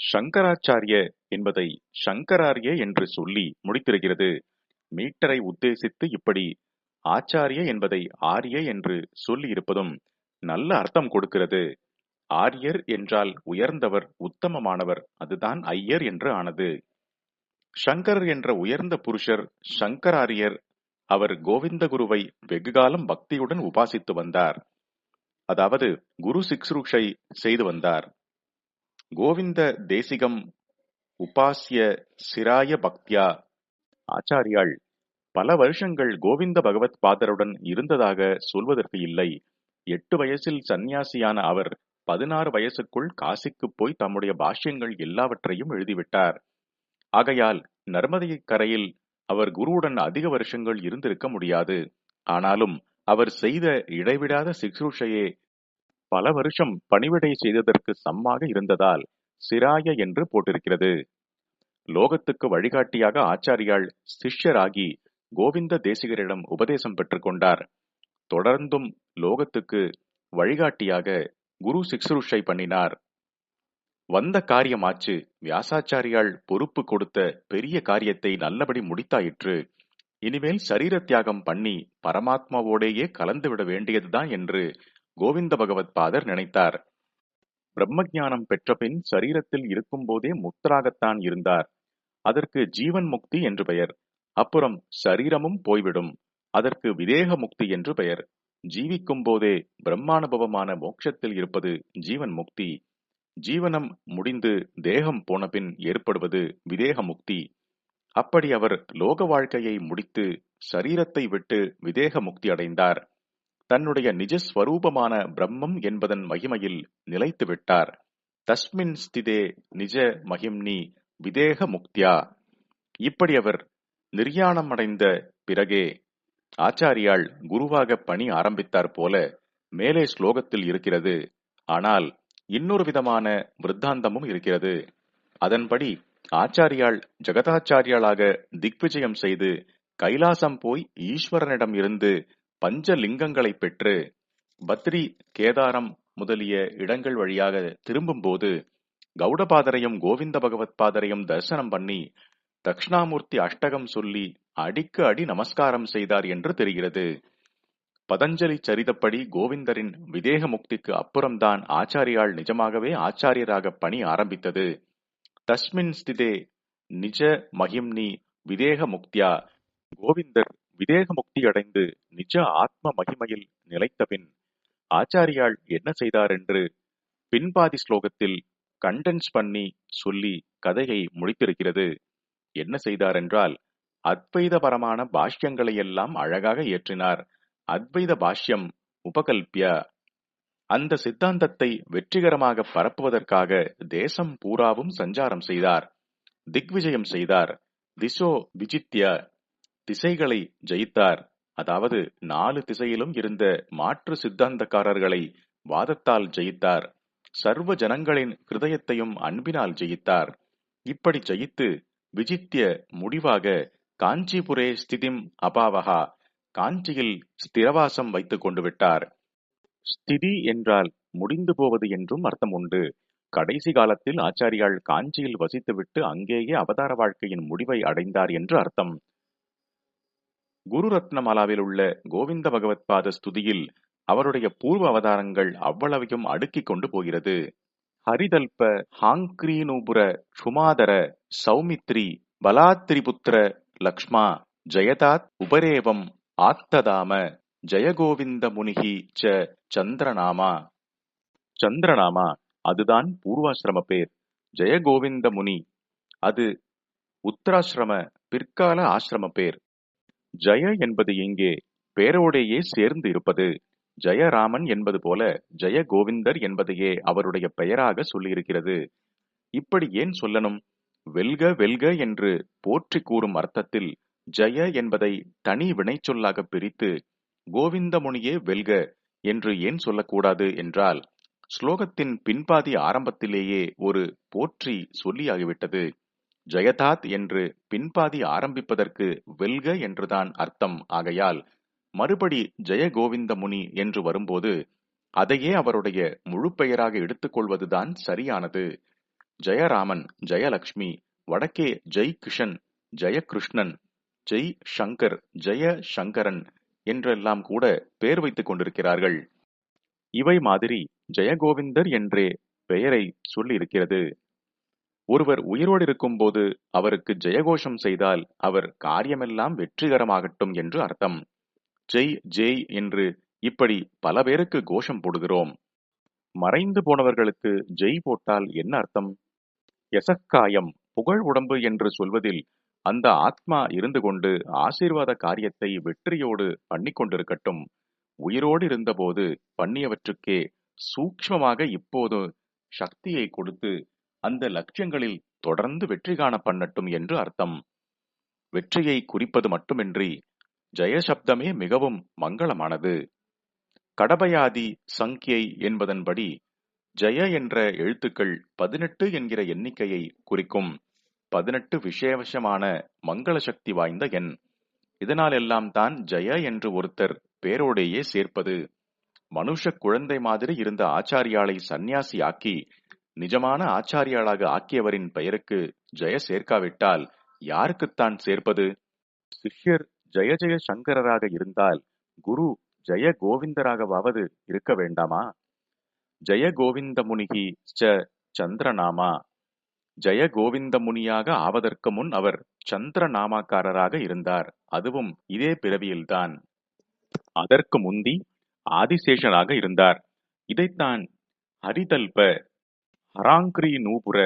சங்கராச்சாரிய என்பதை சங்கராரிய என்று சொல்லி முடித்திருக்கிறது. மீட்டரை உத்தேசித்து இப்படி ஆச்சாரிய என்பதை ஆரிய என்று சொல்லியிருப்பதும் நல்ல அர்த்தம் கொடுக்கிறது. ஆரியர் என்றால் உயர்ந்தவர் உத்தமமானவர் அதுதான் ஐயர் என்று ஆனது. சங்கரர் என்ற உயர்ந்த புருஷர் சங்கராரியர் அவர் கோவிந்த குருவை வெகுகாலம் பக்தியுடன் உபாசித்து வந்தார். அதாவது குரு சிக்ஷுருஷை செய்து வந்தார். கோவிந்த தேசிகம் உபாசிய சிராய பக்தியா ஆச்சாரியாள். பல வருஷங்கள் கோவிந்த பகவத் பாதருடன் இருந்ததாக சொல்வதற்கு இல்லை. எட்டு வயசில் சந்நியாசியான அவர் பதினாறு வயசுக்குள் காசிக்கு போய் தம்முடைய பாஷ்யங்கள் எல்லாவற்றையும் எழுதிவிட்டார். ஆகையால் நர்மதை கரையில் அவர் குருவுடன் அதிக வருஷங்கள் இருந்திருக்க முடியாது. ஆனாலும் அவர் செய்த இடைவிடாத சிக்ஷூஷையே பல வருஷம் பணிவிடை செய்ததற்கு சம்மாக இருந்ததால் சிராய என்று போட்டிருக்கிறது. லோகத்துக்கு வழிகாட்டியாக ஆச்சாரியால் சிஷ்யராகி கோவிந்த தேசிகரிடம் உபதேசம் பெற்றுக்கொண்டார் தொடர்ந்தும் லோகத்துக்கு வழிகாட்டியாக குரு சிக்ஷுருஷை பண்ணினார். வந்த காரியமாச்சு வியாசாச்சாரியால் பொறுப்பு கொடுத்த பெரிய காரியத்தை நல்லபடி முடித்தாயிற்று. இனிமேல் சரீர தியாகம் பண்ணி பரமாத்மாவோடேயே கலந்துவிட வேண்டியதுதான் என்று கோவிந்த பகவத் பாதர் நினைத்தார். பிரம்மஜானம் பெற்றபின் சரீரத்தில் இருக்கும்போதே முக்தராகத்தான் இருந்தார். அதற்கு ஜீவன் முக்தி என்று பெயர். அப்புறம் சரீரமும் போய்விடும். அதற்கு விதேக முக்தி என்று பெயர். ஜீவிக்கும் போதே பிரம்மானுபவமான மோட்சத்தில் இருப்பது ஜீவன் முக்தி. ஜீவனம் முடிந்து தேகம் போன பின் ஏற்படுவது விதேக முக்தி. அப்படி அவர் லோக வாழ்க்கையை முடித்து சரீரத்தை விட்டு விதேக முக்தி அடைந்தார். தன்னுடைய நிஜஸ்வரூபமான பிரம்மம் என்பதன் மகிமையில் நிலைத்து விட்டார் தஸ்மின் ஸ்திதே நிஜ மகிம்னி விதேக முக்தியா. இப்படி அவர் நிர்யாணம் அடைந்த பிறகே ஆச்சாரியால் குருவாக பணி ஆரம்பித்தார் போல மேலே ஸ்லோகத்தில் இருக்கிறது. ஆனால் இன்னொரு விதமான விருத்தாந்தமும் இருக்கிறது. அதன்படி ஆச்சாரியால் ஜெகதாச்சாரியாளாக திக்விஜயம் செய்து கைலாசம் போய் ஈஸ்வரனிடம் இருந்து பஞ்ச லிங்கங்களை பெற்று பத்ரி கேதாரம் முதலிய இடங்கள் வழியாக திரும்பும்போது கௌடபாதரையும் கோவிந்த பகவத் பாதரையும் தரிசனம் பண்ணி தக்ஷணாமூர்த்தி அஷ்டகம் சொல்லி அடிக்கு அடி நமஸ்காரம் செய்தார் என்று தெரிகிறது. பதஞ்சலி சரிதப்படி கோவிந்தரின் விதேக முக்திக்கு அப்புறம்தான் ஆச்சாரியால் நிஜமாகவே ஆச்சாரியராக பணி ஆரம்பித்தது. தஸ்மின் ஸ்திதே நிஜ மகிம்னி விதேக முக்தியா கோவிந்தர் விதேக முக்தி அடைந்து நிஜ ஆத்ம மகிமையில் நிலைத்த பின் ஆச்சாரியால் என்ன செய்தார் என்று பின்பாதி ஸ்லோகத்தில் கண்டென்ஸ் பண்ணி சொல்லி கதையை முடித்திருக்கிறது. என்ன செய்தார் என்றால் அத்வைதபரமான பாஷ்யங்களை எல்லாம் அழகாக இயற்றினார். அத்வைத பாஷ்யம் உபகல்பிய. அந்த சித்தாந்தத்தை வெற்றிகரமாக பரப்புவதற்காக தேசம் பூராவும் சஞ்சாரம் செய்தார். திக்விஜயம் செய்தார். திசோ விஜித்ய. திசைகளை ஜெயித்தார். அதாவது நாலு திசையிலும் இருந்த மாற்று சித்தாந்தக்காரர்களை வாதத்தால் ஜெயித்தார். சர்வ ஜனங்களின் ஹிருதயத்தையும் அன்பினால் ஜெயித்தார். இப்படி ஜெயித்து விஜித்திய முடிவாக காஞ்சிபுரே ஸ்திதிம் அபாவகா காஞ்சியில் ஸ்திரவாசம் வைத்துக் கொண்டு விட்டார். ஸ்திதி என்றால் முடிந்து போவது என்றும் அர்த்தம் உண்டு. கடைசி காலத்தில் ஆச்சாரியால் காஞ்சியில் வசித்துவிட்டு அங்கேயே அவதார வாழ்க்கையின் முடிவை அடைந்தார் என்று அர்த்தம். குரு ரத்னமாலாவில் உள்ள கோவிந்த பகவத் பாத ஸ்துதியில் அவருடைய பூர்வ அவதாரங்கள் அவ்வளவையும் அடுக்கிக் கொண்டு போகிறது. ஹரிதல்ப ஹாங்கிரீனுபுர சுமாதர சௌமித்ரி பலாத்ரிபுத்திர லக்ஷ்மா ஜெயதாத் உபரேவம் ஆத்ததாம ஜெயகோவிந்த முனிகி ச சந்திரநாமா. சந்திரநாமா அதுதான் பூர்வாசிரம பேர். ஜெயகோவிந்த முனி அது உத்தராசிரம பிற்கால ஆசிரம பேர். ஜெய என்பது இங்கே பேரோடையே சேர்ந்து இருப்பது. ஜெயராமன் என்பது போல ஜெய கோவிந்தர் என்பதையே அவருடைய பெயராக சொல்லியிருக்கிறது. இப்படி ஏன் சொல்லணும்? வெல்க வெல்க என்று போற்றி கூறும் அர்த்தத்தில் ஜெய என்பதை தனி வினைச்சொல்லாக பிரித்து கோவிந்தமுனியே வெல்க என்று ஏன் சொல்லக்கூடாது என்றால் ஸ்லோகத்தின் பின்பாதி ஆரம்பத்திலேயே ஒரு போற்றி சொல்லியாகிவிட்டது. ஜெயதாத் என்று பின்பாதி ஆரம்பிப்பதற்கு வெல்க என்றுதான் அர்த்தம். ஆகையால் மறுபடி ஜெயகோவிந்த முனி என்று வரும்போது அதையே அவருடைய முழு பெயராக எடுத்துக்கொள்வதுதான் சரியானது. ஜெயராமன் ஜெயலக்ஷ்மி வடக்கே ஜெய் கிஷன் ஜெயகிருஷ்ணன் ஜெய் சங்கர் ஜெய சங்கரன் என்றெல்லாம் கூட பெயர் வைத்துக் கொண்டிருக்கிறார்கள். இவை மாதிரி ஜெயகோவிந்தர் என்றே பெயரை சொல்லியிருக்கிறது. ஒருவர் உயிரோடு இருக்கும்போது அவருக்கு ஜெயகோஷம் செய்தால் அவர் காரியமெல்லாம் வெற்றிகரமாகட்டும் என்று அர்த்தம். ஜெய் ஜெய் என்று இப்படி பல பேருக்கு கோஷம் போடுகிறோம். மறைந்து போனவர்களுக்கு ஜெய் போட்டால் என்ன அர்த்தம்? எசக்காயம் புகழ் உடம்பு என்று சொல்வதில் அந்த ஆத்மா இருந்து கொண்டு ஆசீர்வாத காரியத்தை வெற்றியோடு பண்ணி கொண்டிருக்கட்டும். உயிரோடு இருந்தபோது பண்ணியவற்றுக்கே சூக்ஷ்மமாக இப்போது சக்தியை கொடுத்து அந்த லட்சியங்களில் தொடர்ந்து வெற்றி காண பண்ணட்டும் என்று அர்த்தம். வெற்றியை குறிப்பது மட்டுமின்றி ஜெயசப்தமே மிகவும் மங்களமானது. கடபயாதி சங்கியை என்பதன்படி ஜெய என்ற எழுத்துக்கள் பதினெட்டு என்கிற எண்ணிக்கையை குறிக்கும் பதினெட்டு விசேஷமான மங்கள சக்தி வாய்ந்த எண். இதனாலெல்லாம் தான் ஜெய என்று ஒருத்தர் பேரோடையே சேர்ப்பது. மனுஷ குழந்தை மாதிரி இருந்த ஆச்சாரியாளை சந்நியாசி ஆக்கி நிஜமான ஆச்சாரியாளாக ஆக்கியவரின் பெயருக்கு ஜெய சேர்க்காவிட்டால் யாருக்குத்தான் சேர்ப்பது? சிஷ்யர் ஜெய ஜெய சங்கரராக இருந்தால் குரு ஜெய கோவிந்தராகவாவது இருக்க வேண்டாமா? ஜெய கோவிந்த முனிகி ச சந்திரநாமா. ஜெய கோவிந்த முனியாக ஆவதற்கு முன் அவர் சந்திரநாமாக்காரராக இருந்தார். அதுவும் இதே பிறவியில்தான். அதற்கு முந்தி ஆதிசேஷனாக இருந்தார். இதைத்தான் ஹரிதல்ப ஹராங்கிரி நூபுர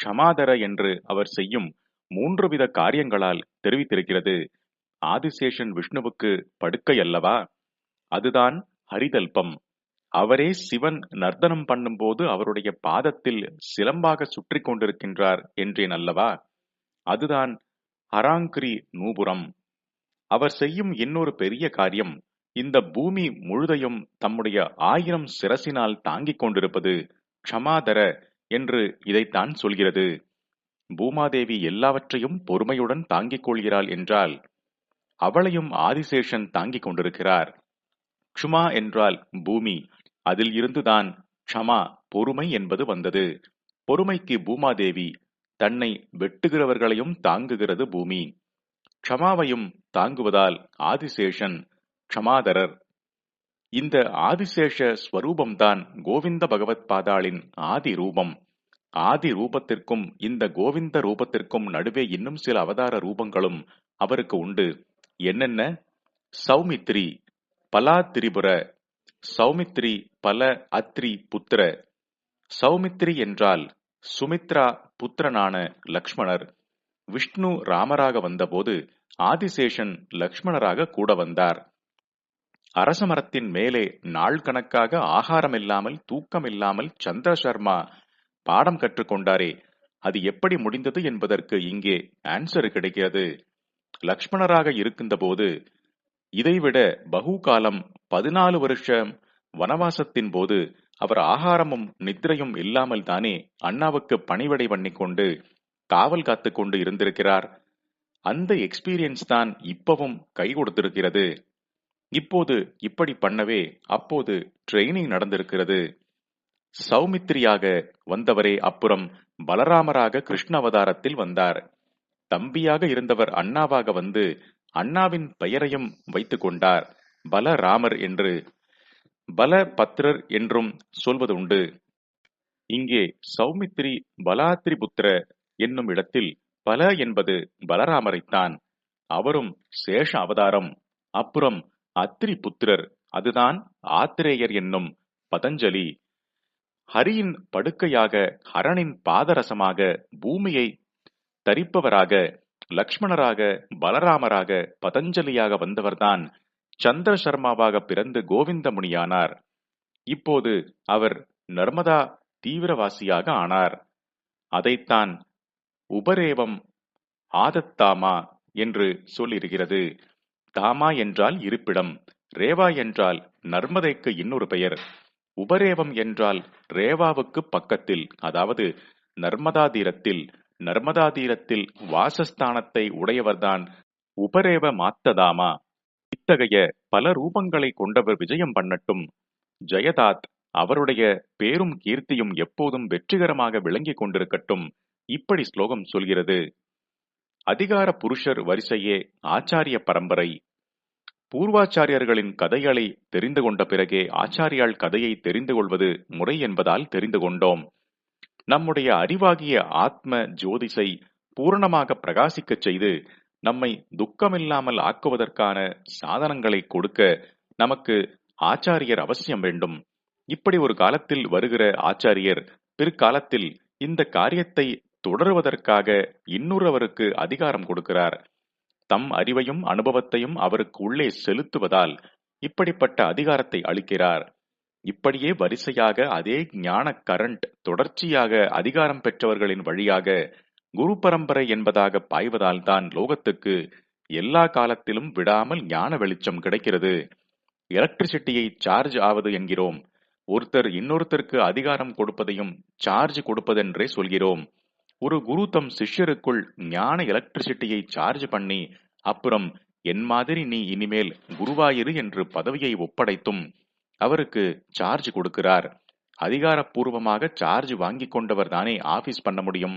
க்ஷமாதர என்று அவர் செய்யும் மூன்று வித காரியங்களால் தெரிவித்திருக்கிறது. ஆதிசேஷன் விஷ்ணுவுக்கு படுக்கை அல்லவா? அதுதான் ஹரிதல்பம். அவரே சிவன் நர்த்தனம் பண்ணும்போது அவருடைய பாதத்தில் சிலம்பாக சுற்றி கொண்டிருக்கின்றார் என்றேன் அல்லவா? அதுதான் ஹராங்கிரி நூபுரம். அவர் செய்யும் இன்னொரு பெரிய காரியம் இந்த பூமி முழுதையும் தம்முடைய ஆயிரம் சிரசினால் தாங்கிக் கொண்டிருப்பது. க்ஷமாதர என்று இதைத்தான் சொல்கிறது. பூமாதேவி எல்லாவற்றையும் பொறுமையுடன் தாங்கிக் கொள்கிறாள் என்றால் அவளையும் ஆதிசேஷன் தாங்கிக் கொண்டிருக்கிறார். க்ஷுமா என்றால் பூமி அதில் இருந்துதான் க்ஷமா பொறுமை என்பது வந்தது. பொறுமைக்கு பூமாதேவி தன்னை வெட்டுகிறவர்களையும் தாங்குகிறது பூமி. க்ஷமாவையும் தாங்குவதால் ஆதிசேஷன் க்ஷமாதரர் இந்த ஆதிசேஷ ஸ்வரூபம்தான் கோவிந்த பகவத் பாதாளின் ஆதி ரூபம். ஆதி ரூபத்திற்கும் இந்த கோவிந்த ரூபத்திற்கும் நடுவே இன்னும் சில அவதார ரூபங்களும் அவருக்கு உண்டு. என்னென்ன? சௌமித்ரி பலா திரிபுர சௌமித்ரி பல அத்ரி புத்திர. சௌமித்ரி என்றால் சுமித்ரா புத்திரனான லக்ஷ்மணர். விஷ்ணு ராமராக வந்தபோது ஆதிசேஷன் லக்ஷ்மணராக கூட வந்தார். அரச மரத்தின் மேலே நாள் கணக்காக ஆகாரம் இல்லாமல் தூக்கம் இல்லாமல் சந்திர சர்மா பாடம் கற்றுக்கொண்டாரே அது எப்படி முடிந்தது என்பதற்கு இங்கே ஆன்சர் கிடைக்கிறது. லக்ஷ்மணராக இருக்கின்றபோது இதைவிட பகுகாலம் பதினாலு வருஷம் வனவாசத்தின் போது அவர் ஆகாரமும் நித்திரையும் இல்லாமல் தானே அண்ணாவுக்கு பணிவிடை பண்ணிக்கொண்டு காவல் காத்து கொண்டு இருந்திருக்கிறார். அந்த எக்ஸ்பீரியன்ஸ் தான் இப்பவும் கை கொடுத்திருக்கிறது. இப்போது இப்படி பண்ணவே அப்போது ட்ரெயினிங் நடந்திருக்கிறது. சௌமித்ரியாக வந்தவரே அப்புறம் பலராமராக கிருஷ்ண அவதாரத்தில் வந்தார். தம்பியாக இருந்தவர் அண்ணாவாக வந்து அண்ணாவின் பெயரையும் வைத்துக் கொண்டார். பலராமர் என்று பலபத்ரர் என்றும் சொல்வது உண்டு. இங்கே சௌமித்ரி பலாத்ரிபுத்திர என்னும் இடத்தில் பல என்பது பலராமரைத்தான். அவரும் சேஷ அவதாரம். அப்புறம் அத்ரி புத்திரர். அதுதான் ஆத்திரேயர் என்னும் பதஞ்சலி. ஹரியின் படுக்கையாக ஹரனின் பாதரசமாக பூமியை தரிப்பவராக லக்ஷ்மணராக பலராமராக பதஞ்சலியாக வந்தவர்தான் சந்திர சர்மாவாக பிறந்து கோவிந்தமுனியானார். இப்போது அவர் நர்மதா தீவிரவாசியாக ஆனார். அதைத்தான் உபரேவம் ஆதத்தாமா என்று சொல்லியிருக்கிறது தாமா என்றால் இருப்பிடம் ரேவா என்றால் நர்மதைக்கு இன்னொரு பெயர். உபரேவம் என்றால் ரேவாவுக்கு பக்கத்தில் அதாவது நர்மதா தீரத்தில் நர்மதா தீரத்தில் வாசஸ்தானத்தை உடையவர்தான் உபரேவ மாத்ததாமா. இத்தகைய பல ரூபங்களை கொண்டவர் விஜயம் பண்ணட்டும். ஜெயதாத் அவருடைய பேரும் கீர்த்தியும் எப்போதும் வெற்றிகரமாக விளங்கிக் கொண்டிருக்கட்டும். இப்படி ஸ்லோகம் சொல்கிறது. அதிகார புருஷர் வரிசையே ஆச்சாரிய பரம்பரை. பூர்வாச்சாரியர்களின் கதைகளை தெரிந்து கொண்ட பிறகே ஆச்சாரியால் கதையை தெரிந்து கொள்வது முறை என்பதால் தெரிந்து கொண்டோம். நம்முடைய அறிவாகிய ஆத்ம ஜோதிஷை பூரணமாக பிரகாசிக்கச் செய்து நம்மை துக்கமில்லாமல் ஆக்குவதற்கான சாதனங்களை கொடுக்க நமக்கு ஆச்சாரியர் அவசியம் வேண்டும். இப்படி ஒரு காலத்தில் வருகிற ஆச்சாரியர் பிற்காலத்தில் இந்த காரியத்தை தொடருவதற்காக இன்னொருவருக்கு அதிகாரம் கொடுக்கிறார். தம் அறிவையும் அனுபவத்தையும் அவருக்கு உள்ளே செலுத்துவதால் இப்படிப்பட்ட அதிகாரத்தை அளிக்கிறார். இப்படியே வரிசையாக அதே ஞான கரண்ட் தொடர்ச்சியாக அதிகாரம் பெற்றவர்களின் வழியாக குரு பரம்பரை என்பதாக பாய்வதால் தான் லோகத்துக்கு எல்லா காலத்திலும் விடாமல் ஞான வெளிச்சம் கிடைக்கிறது. எலக்ட்ரிசிட்டியை சார்ஜ் ஆவது என்கிறோம். ஒருத்தர் இன்னொருத்தருக்கு அதிகாரம் கொடுப்பதையும் சார்ஜ் கொடுப்பதென்றே சொல்கிறோம். ஒரு குரு தம் சிஷ்யருக்குள் ஞான எலக்ட்ரிசிட்டியை சார்ஜ் பண்ணி அப்புறம் என் மாதிரி நீ இனிமேல் குருவாயிரு என்று பதவியை ஒப்படைத்தும் அவருக்கு சார்ஜ் கொடுக்கிறார். அதிகாரப்பூர்வமாக சார்ஜ் வாங்கி கொண்டவர் தானே ஆபீஸ் பண்ண முடியும்.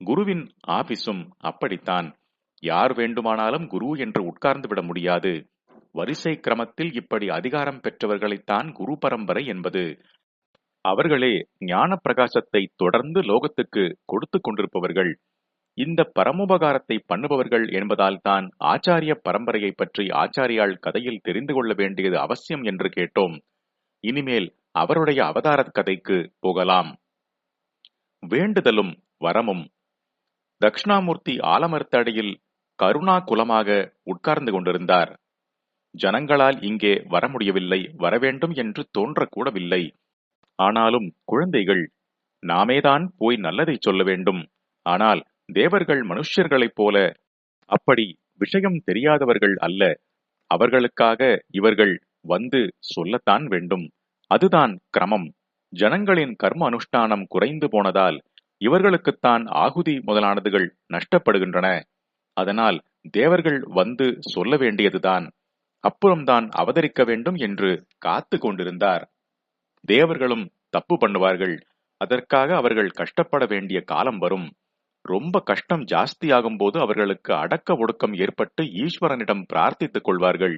குருவின் ஆபீஸும் அப்படித்தான். யார் வேண்டுமானாலும் குரு என்று உட்கார்ந்து விட முடியாது. வரிசை கிரமத்தில் இப்படி அதிகாரம் பெற்றவர்களைத்தான் குரு பரம்பரை என்பது அவர்களே ஞான பிரகாசத்தை தொடர்ந்து லோகத்துக்கு கொடுத்து கொண்டிருப்பவர்கள். இந்த பரமோபகாரத்தை பண்ணுபவர்கள் என்பதால் தான் ஆச்சாரிய பரம்பரையை பற்றி ஆச்சாரியால் கதையில் தெரிந்து கொள்ள வேண்டியது அவசியம் என்று கேட்டோம். இனிமேல் அவருடைய அவதார கதைக்கு போகலாம். வேண்டுதலும் வரமும். தக்ஷணாமூர்த்தி ஆலமரத்தடியில் கருணா குலமாக உட்கார்ந்து கொண்டிருந்தார். ஜனங்களால் இங்கே வர முடியவில்லை வரவேண்டும் என்று தோன்றக்கூடவில்லை. ஆனாலும் குழந்தைகள் நாமேதான் போய் நல்லதை சொல்ல வேண்டும். ஆனால் தேவர்கள் மனுஷர்களைப் போல அப்படி விஷயம் தெரியாதவர்கள் அல்ல. அவர்களுக்காக இவர்கள் வந்து சொல்லத்தான் வேண்டும். அதுதான் கிரமம். ஜனங்களின் கர்ம அனுஷ்டானம் குறைந்து போனதால் இவர்களுக்குத்தான் ஆகுதி முதலானதுகள் நஷ்டப்படுகின்றன. அதனால் தேவர்கள் வந்து சொல்ல வேண்டியதுதான். அப்புறம்தான் அவதரிக்க வேண்டும் என்று காத்து கொண்டிருந்தார். தேவர்களும் தப்பு பண்ணுவார்கள். அதற்காக அவர்கள் கஷ்டப்பட வேண்டிய காலம் வரும். ரொம்ப கஷ்டம் ஜாஸ்தியாகும் போது அவர்களுக்கு அடக்க ஒடுக்கம் ஏற்பட்டு ஈஸ்வரனிடம் பிரார்த்தித்துக் கொள்வார்கள்.